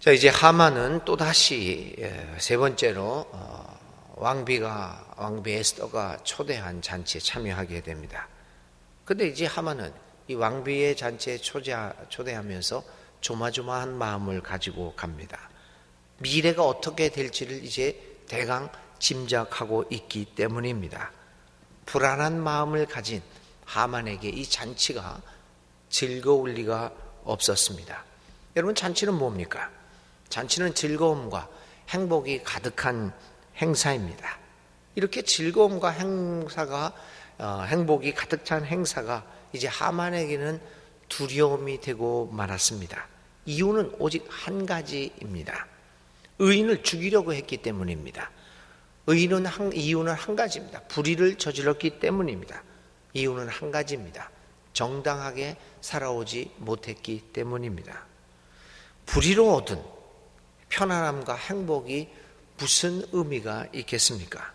자, 이제 하만은 또다시 예, 세 번째로 어, 왕비가 왕비 에스더가 초대한 잔치에 참여하게 됩니다. 근데 이제 하만은 이 왕비의 잔치에 초대, 초대하면서 조마조마한 마음을 가지고 갑니다. 미래가 어떻게 될지를 이제 대강 짐작하고 있기 때문입니다. 불안한 마음을 가진 하만에게 이 잔치가 즐거울 리가 없었습니다. 여러분 잔치는 뭡니까? 잔치는 즐거움과 행복이 가득한 행사입니다. 이렇게 즐거움과 행사가 어, 행복이 가득 찬 행사가 이제 하만에게는 두려움이 되고 말았습니다. 이유는 오직 한 가지입니다. 의인을 죽이려고 했기 때문입니다. 의인은 한, 이유는 한 가지입니다. 불의를 저질렀기 때문입니다. 이유는 한 가지입니다. 정당하게 살아오지 못했기 때문입니다. 불의로 얻은 편안함과 행복이 무슨 의미가 있겠습니까?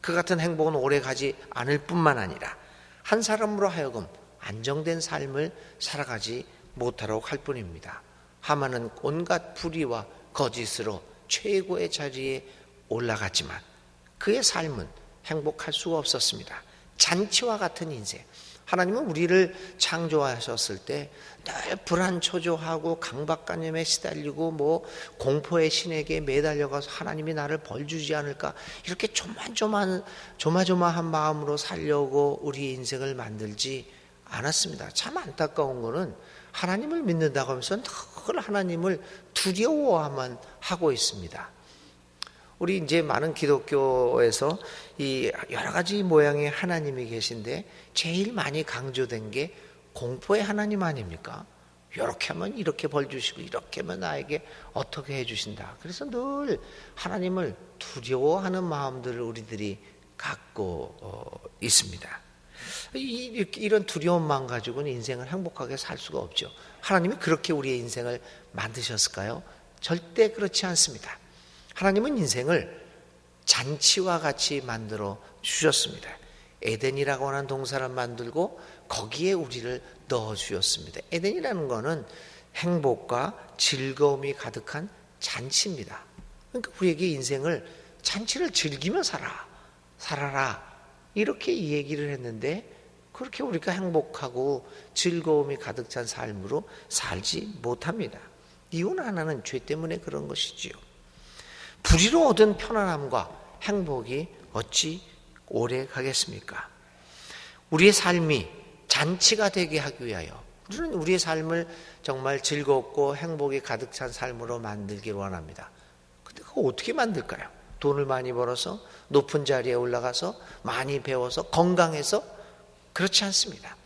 그 같은 행복은 오래 가지 않을 뿐만 아니라 한 사람으로 하여금 안정된 삶을 살아가지 못하도록 할 뿐입니다. 하만은 온갖 불의와 거짓으로 최고의 자리에 올라갔지만 그의 삶은 행복할 수가 없었습니다. 잔치와 같은 인생. 하나님은 우리를 창조하셨을 때 늘 불안 초조하고 강박관념에 시달리고 뭐 공포의 신에게 매달려가서 하나님이 나를 벌 주지 않을까 이렇게 조만조만 조마조마한 마음으로 살려고 우리 인생을 만들지 않았습니다. 참 안타까운 거는 하나님을 믿는다고 하면서 늘 하나님을 두려워만 하고 있습니다. 우리 이제 많은 기독교에서 이 여러 가지 모양의 하나님이 계신데 제일 많이 강조된 게 공포의 하나님 아닙니까? 이렇게 하면 이렇게 벌 주시고 이렇게 하면 나에게 어떻게 해 주신다. 그래서 늘 하나님을 두려워하는 마음들을 우리들이 갖고 어, 있습니다. 이런 두려움만 가지고는 인생을 행복하게 살 수가 없죠. 하나님이 그렇게 우리의 인생을 만드셨을까요? 절대 그렇지 않습니다. 하나님은 인생을 잔치와 같이 만들어 주셨습니다. 에덴이라고 하는 동산을 만들고 거기에 우리를 넣어 주셨습니다. 에덴이라는 것은 행복과 즐거움이 가득한 잔치입니다. 그러니까 우리에게 인생을 잔치를 즐기며 살아. 살아라. 이렇게 이 얘기를 했는데 그렇게 우리가 행복하고 즐거움이 가득 찬 삶으로 살지 못합니다. 이유는 하나는 죄 때문에 그런 것이지요. 불의로 얻은 편안함과 행복이 어찌 오래 가겠습니까? 우리의 삶이 잔치가 되게 하기 위하여 우리는 우리의 삶을 정말 즐겁고 행복이 가득 찬 삶으로 만들기를 원합니다. 근데 그거 어떻게 만들까요? 돈을 많이 벌어서 높은 자리에 올라가서 많이 배워서 건강해서 그렇지 않습니다.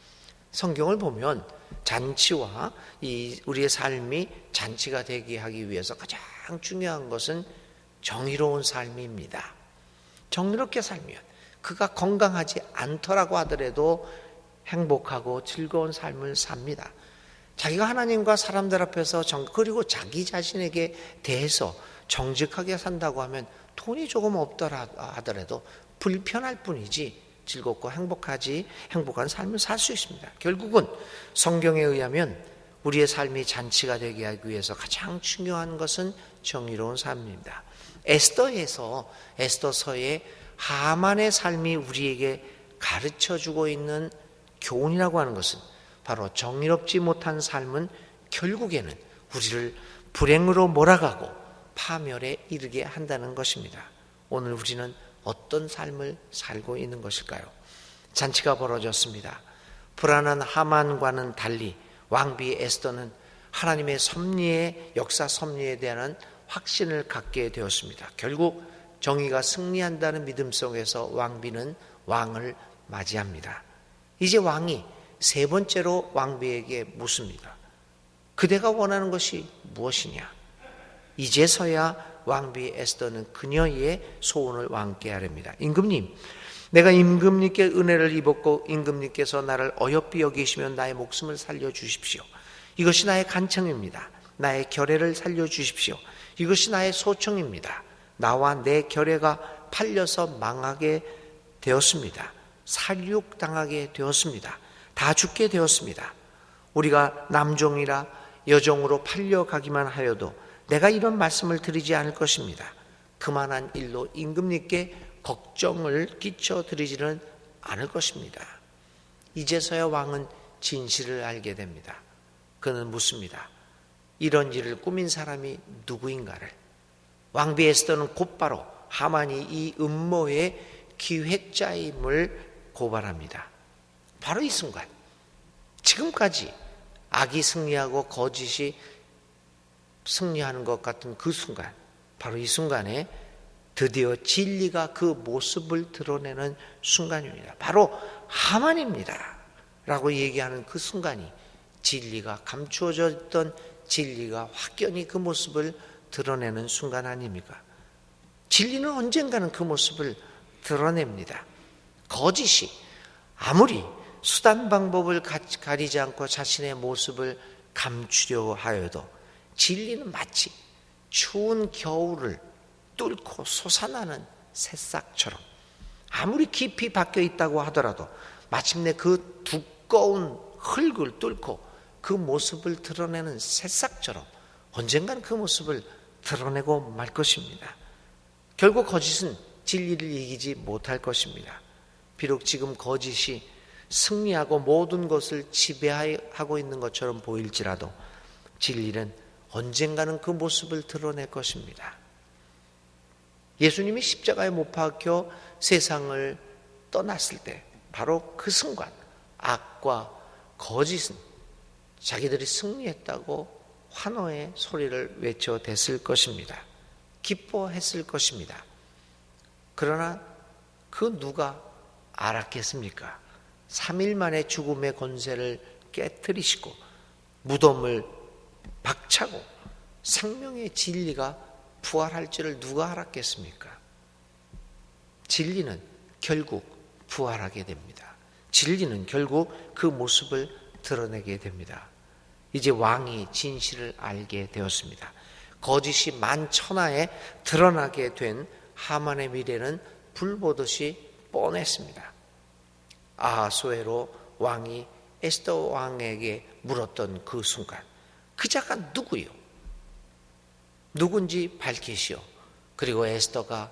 성경을 보면 잔치와 이 우리의 삶이 잔치가 되게 하기 위해서 가장 중요한 것은 정의로운 삶입니다. 정의롭게 살면 그가 건강하지 않더라고 하더라도 행복하고 즐거운 삶을 삽니다. 자기가 하나님과 사람들 앞에서 정, 그리고 자기 자신에게 대해서 정직하게 산다고 하면 돈이 조금 없더라 하더라도 불편할 뿐이지 즐겁고 행복하지 행복한 삶을 살 수 있습니다. 결국은 성경에 의하면 우리의 삶이 잔치가 되게 하기 위해서 가장 중요한 것은 정의로운 삶입니다. 에스더에서 에스더서의 하만의 삶이 우리에게 가르쳐 주고 있는 교훈이라고 하는 것은 바로 정의롭지 못한 삶은 결국에는 우리를 불행으로 몰아가고 파멸에 이르게 한다는 것입니다. 오늘 우리는 어떤 삶을 살고 있는 것일까요? 잔치가 벌어졌습니다. 불안한 하만과는 달리 왕비 에스더는 하나님의 섭리의 역사 섭리에 대한 확신을 갖게 되었습니다. 결국 정의가 승리한다는 믿음 속에서 왕비는 왕을 맞이합니다. 이제 왕이 세 번째로 왕비에게 묻습니다. 그대가 원하는 것이 무엇이냐? 이제서야 왕비 에스더는 그녀의 소원을 왕께 하렵니다. 임금님, 내가 임금님께 은혜를 입었고 임금님께서 나를 어여삐 여기시면 나의 목숨을 살려 주십시오. 이것이 나의 간청입니다. 나의 결례를 살려 주십시오. 이것이 나의 소청입니다. 나와 내 결례가 팔려서 망하게 되었습니다. 살육당하게 되었습니다. 다 죽게 되었습니다. 우리가 남종이라 여종으로 팔려가기만 하여도 내가 이런 말씀을 드리지 않을 것입니다. 그만한 일로 임금님께 걱정을 끼쳐 드리지는 않을 것입니다. 이제서야 왕은 진실을 알게 됩니다. 그는 묻습니다. 이런 일을 꾸민 사람이 누구인가를. 왕비 에스더는 곧바로 하만이 이 음모의 기획자임을 고발합니다. 바로 이 순간, 지금까지 악이 승리하고 거짓이 승리하는 것 같은 그 순간, 바로 이 순간에 드디어 진리가 그 모습을 드러내는 순간입니다. 바로 하만입니다. 라고 얘기하는 그 순간이 진리가 감추어져 있던 진리가 확연히 그 모습을 드러내는 순간 아닙니까? 진리는 언젠가는 그 모습을 드러냅니다. 거짓이 아무리 수단 방법을 가리지 않고 자신의 모습을 감추려 하여도 진리는 마치 추운 겨울을 뚫고 솟아나는 새싹처럼 아무리 깊이 박혀 있다고 하더라도 마침내 그 두꺼운 흙을 뚫고 그 모습을 드러내는 새싹처럼 언젠간 그 모습을 드러내고 말 것입니다. 결국 거짓은 진리를 이기지 못할 것입니다. 비록 지금 거짓이 승리하고 모든 것을 지배하고 있는 것처럼 보일지라도 진리는 언젠가는 그 모습을 드러낼 것입니다. 예수님이 십자가에 못 박혀 세상을 떠났을 때 바로 그 순간 악과 거짓은 자기들이 승리했다고 환호의 소리를 외쳐댔을 것입니다. 기뻐했을 것입니다. 그러나 그 누가 알았겠습니까? 3일 만에 죽음의 권세를 깨뜨리시고 무덤을 박차고 생명의 진리가 부활할 줄을 누가 알았겠습니까? 진리는 결국 부활하게 됩니다. 진리는 결국 그 모습을 드러내게 됩니다. 이제 왕이 진실을 알게 되었습니다. 거짓이 만천하에 드러나게 된 하만의 미래는 불보듯이 뻔했습니다. 아하소에로 왕이 에스더 왕에게 물었던 그 순간 그 자가 누구요? 누군지 밝히시오. 그리고 에스더가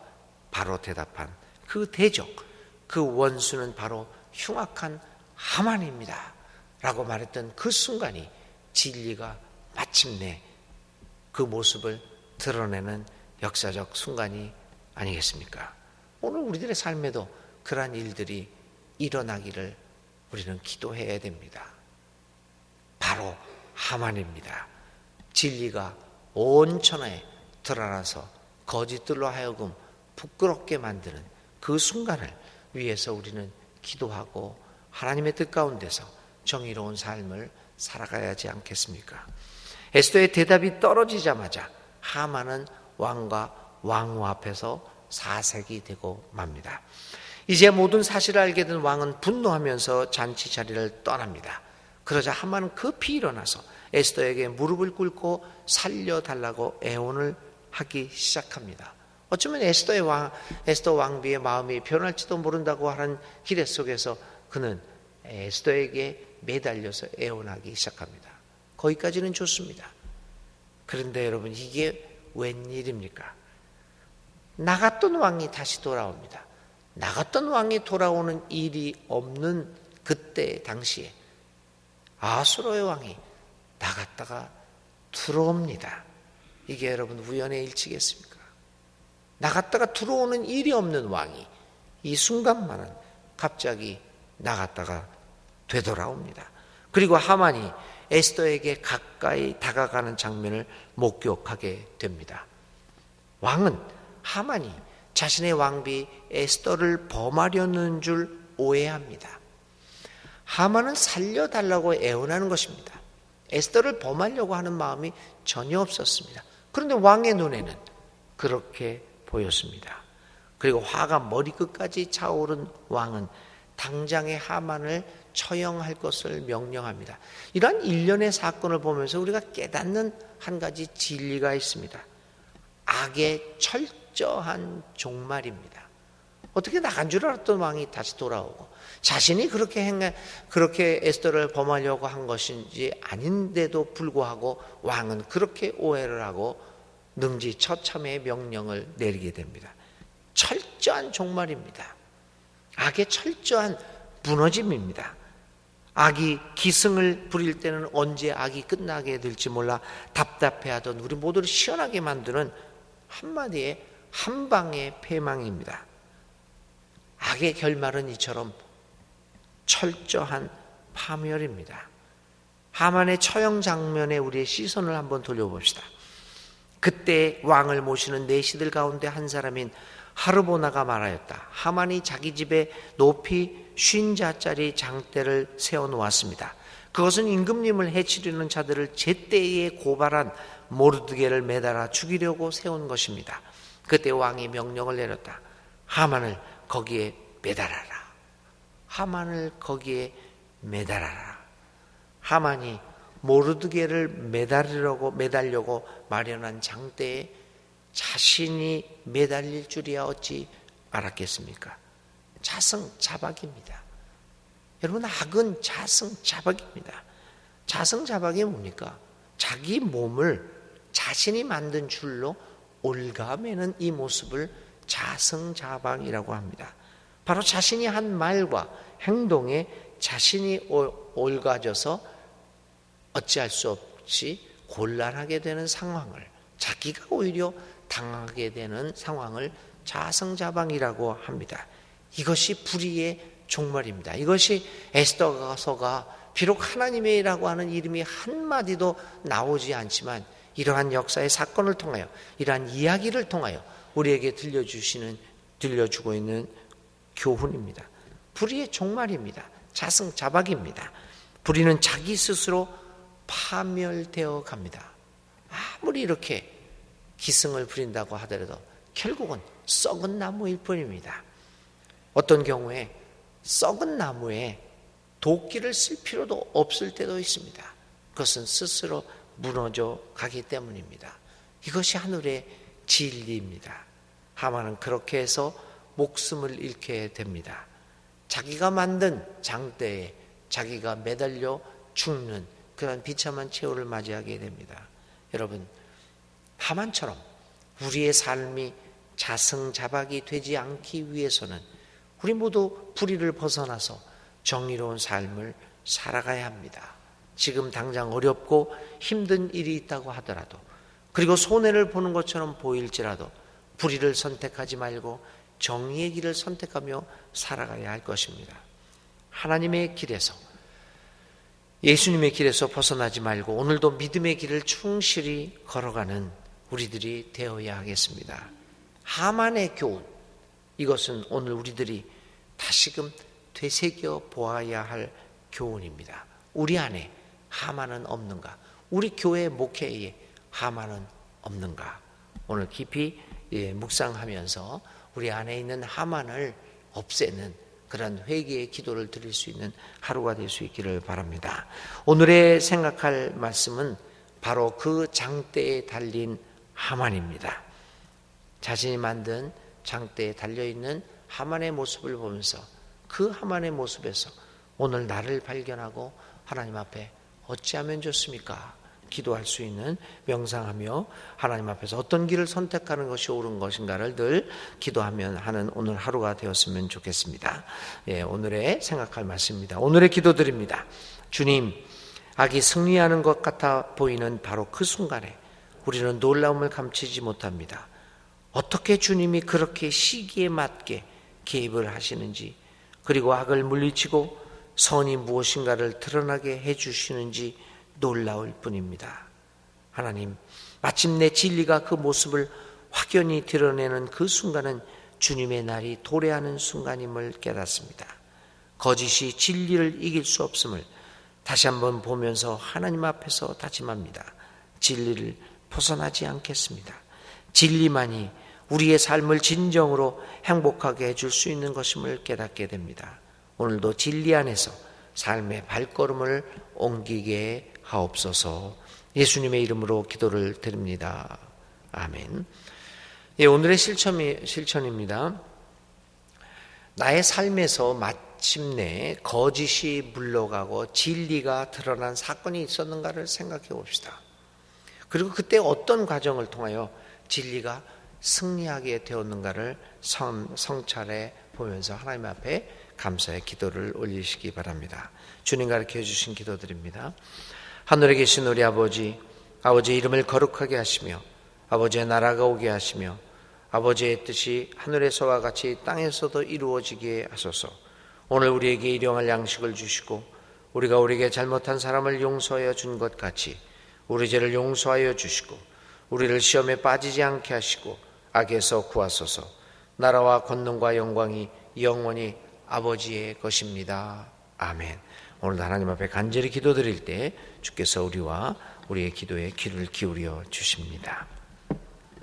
바로 대답한 그 대적, 그 원수는 바로 흉악한 하만입니다. 라고 말했던 그 순간이 진리가 마침내 그 모습을 드러내는 역사적 순간이 아니겠습니까? 오늘 우리들의 삶에도 그러한 일들이 일어나기를 우리는 기도해야 됩니다. 바로 하만입니다. 진리가 온 천하에 드러나서 거짓들로 하여금 부끄럽게 만드는 그 순간을 위해서 우리는 기도하고 하나님의 뜻 가운데서 정의로운 삶을 살아가야 하지 않겠습니까? 에스더의 대답이 떨어지자마자 하만은 왕과 왕후 앞에서 사색이 되고 맙니다. 이제 모든 사실을 알게 된 왕은 분노하면서 잔치 자리를 떠납니다. 그러자 하만은 급히 일어나서 에스더에게 무릎을 꿇고 살려달라고 애원을 하기 시작합니다. 어쩌면 에스더의 왕, 에스더 왕비의 마음이 변할지도 모른다고 하는 기대 속에서 그는 에스더에게 매달려서 애원하기 시작합니다. 거기까지는 좋습니다. 그런데 여러분 이게 웬일입니까? 나갔던 왕이 다시 돌아옵니다. 나갔던 왕이 돌아오는 일이 없는 그때 당시에 아수로의 왕이 나갔다가 들어옵니다. 이게 여러분 우연의 일치겠습니까? 나갔다가 들어오는 일이 없는 왕이 이 순간만은 갑자기 나갔다가 되돌아옵니다. 그리고 하만이 에스더에게 가까이 다가가는 장면을 목격하게 됩니다. 왕은 하만이 자신의 왕비 에스더를 범하려는 줄 오해합니다. 하만은 살려달라고 애원하는 것입니다. 에스더를 범하려고 하는 마음이 전혀 없었습니다. 그런데 왕의 눈에는 그렇게 보였습니다. 그리고 화가 머리끝까지 차오른 왕은 당장의 하만을 처형할 것을 명령합니다. 이러한 일련의 사건을 보면서 우리가 깨닫는 한 가지 진리가 있습니다. 악의 철저한 종말입니다. 어떻게 나간 줄 알았던 왕이 다시 돌아오고 자신이 그렇게 행해 그렇게 에스더를 범하려고 한 것인지 아닌데도 불구하고 왕은 그렇게 오해를 하고 능지 처참의 명령을 내리게 됩니다. 철저한 종말입니다. 악의 철저한 무너짐입니다. 악이 기승을 부릴 때는 언제 악이 끝나게 될지 몰라 답답해하던 우리 모두를 시원하게 만드는 한마디의 한방의 패망입니다. 악의 결말은 이처럼 철저한 파멸입니다. 하만의 처형 장면에 우리의 시선을 한번 돌려봅시다. 그때 왕을 모시는 내시들 가운데 한 사람인 하르보나가 말하였다. 하만이 자기 집에 높이 쉰 자짜리 장대를 세워 놓았습니다. 그것은 임금님을 해치려는 자들을 제때에 고발한 모르드게를 매달아 죽이려고 세운 것입니다. 그때 왕이 명령을 내렸다. 하만을 거기에 매달아라. 하만을 거기에 매달아라. 하만이 모르드게를 매달으려고 매달려고 마련한 장대에 자신이 매달릴 줄이야 어찌 알았겠습니까? 자승자박입니다. 여러분 악은 자승자박입니다. 자승자박이 뭡니까? 자기 몸을 자신이 만든 줄로 올가매는 이 모습을 자승자박이라고 합니다. 바로 자신이 한 말과 행동에 자신이 올가져서 어찌할 수 없이 곤란하게 되는 상황을 자기가 오히려 당하게 되는 상황을 자성자방이라고 합니다. 이것이 불의의 종말입니다. 이것이 에스더서가 비록 하나님의라고 하는 이름이 한마디도 나오지 않지만 이러한 역사의 사건을 통하여 이러한 이야기를 통하여 우리에게 들려주시는 들려주고 있는 교훈입니다. 불의의 종말입니다. 자승자박입니다. 불의는 자기 스스로 파멸되어 갑니다. 아무리 이렇게 기승을 부린다고 하더라도 결국은 썩은 나무일 뿐입니다. 어떤 경우에 썩은 나무에 도끼를 쓸 필요도 없을 때도 있습니다. 그것은 스스로 무너져 가기 때문입니다. 이것이 하늘의 진리입니다. 하마는 그렇게 해서 목숨을 잃게 됩니다. 자기가 만든 장대에 자기가 매달려 죽는 그런 비참한 최후를 맞이하게 됩니다. 여러분, 하만처럼 우리의 삶이 자승자박이 되지 않기 위해서는 우리 모두 불의를 벗어나서 정의로운 삶을 살아가야 합니다. 지금 당장 어렵고 힘든 일이 있다고 하더라도 그리고 손해를 보는 것처럼 보일지라도 불의를 선택하지 말고 정의의 길을 선택하며 살아가야 할 것입니다. 하나님의 길에서 예수님의 길에서 벗어나지 말고 오늘도 믿음의 길을 충실히 걸어가는 우리들이 되어야 하겠습니다. 하만의 교훈 이것은 오늘 우리들이 다시금 되새겨 보아야 할 교훈입니다. 우리 안에 하만은 없는가? 우리 교회 목회에 하만은 없는가? 오늘 깊이 예, 묵상하면서 우리 안에 있는 하만을 없애는 그런 회개의 기도를 드릴 수 있는 하루가 될 수 있기를 바랍니다. 오늘의 생각할 말씀은 바로 그 장대에 달린 하만입니다. 자신이 만든 장대에 달려 있는 하만의 모습을 보면서 그 하만의 모습에서 오늘 나를 발견하고 하나님 앞에 어찌하면 좋습니까? 기도할 수 있는 명상하며 하나님 앞에서 어떤 길을 선택하는 것이 옳은 것인가를 늘 기도하면 하는 오늘 하루가 되었으면 좋겠습니다. 예, 오늘의 생각할 말씀입니다. 오늘의 기도드립니다. 주님, 악이 승리하는 것 같아 보이는 바로 그 순간에 우리는 놀라움을 감추지 못합니다. 어떻게 주님이 그렇게 시기에 맞게 개입을 하시는지, 그리고 악을 물리치고 선이 무엇인가를 드러나게 해 주시는지 놀라울 뿐입니다. 하나님, 마침내 진리가 그 모습을 확연히 드러내는 그 순간은 주님의 날이 도래하는 순간임을 깨닫습니다. 거짓이 진리를 이길 수 없음을 다시 한번 보면서 하나님 앞에서 다짐합니다. 진리를 벗어나지 않겠습니다. 진리만이 우리의 삶을 진정으로 행복하게 해줄 수 있는 것임을 깨닫게 됩니다. 오늘도 진리 안에서 삶의 발걸음을 옮기게 하옵소서 예수님의 이름으로 기도를 드립니다. 아멘. 예, 오늘의 실천이, 실천입니다. 나의 삶에서 마침내 거짓이 물러가고 진리가 드러난 사건이 있었는가를 생각해 봅시다. 그리고 그때 어떤 과정을 통하여 진리가 승리하게 되었는가를 성, 성찰해 보면서 하나님 앞에 감사의 기도를 올리시기 바랍니다. 주님 가르쳐 주신 기도드립니다. 하늘에 계신 우리 아버지, 아버지의 이름을 거룩하게 하시며 아버지의 나라가 오게 하시며 아버지의 뜻이 하늘에서와 같이 땅에서도 이루어지게 하소서. 오늘 우리에게 일용할 양식을 주시고 우리가 우리에게 잘못한 사람을 용서하여 준 것 같이 우리 죄를 용서하여 주시고 우리를 시험에 빠지지 않게 하시고 악에서 구하소서. 나라와 권능과 영광이 영원히 아버지의 것입니다. 아멘. 오늘 하나님 앞에 간절히 기도드릴 때 주께서 우리와 우리의 기도에 귀를 기울여 주십니다.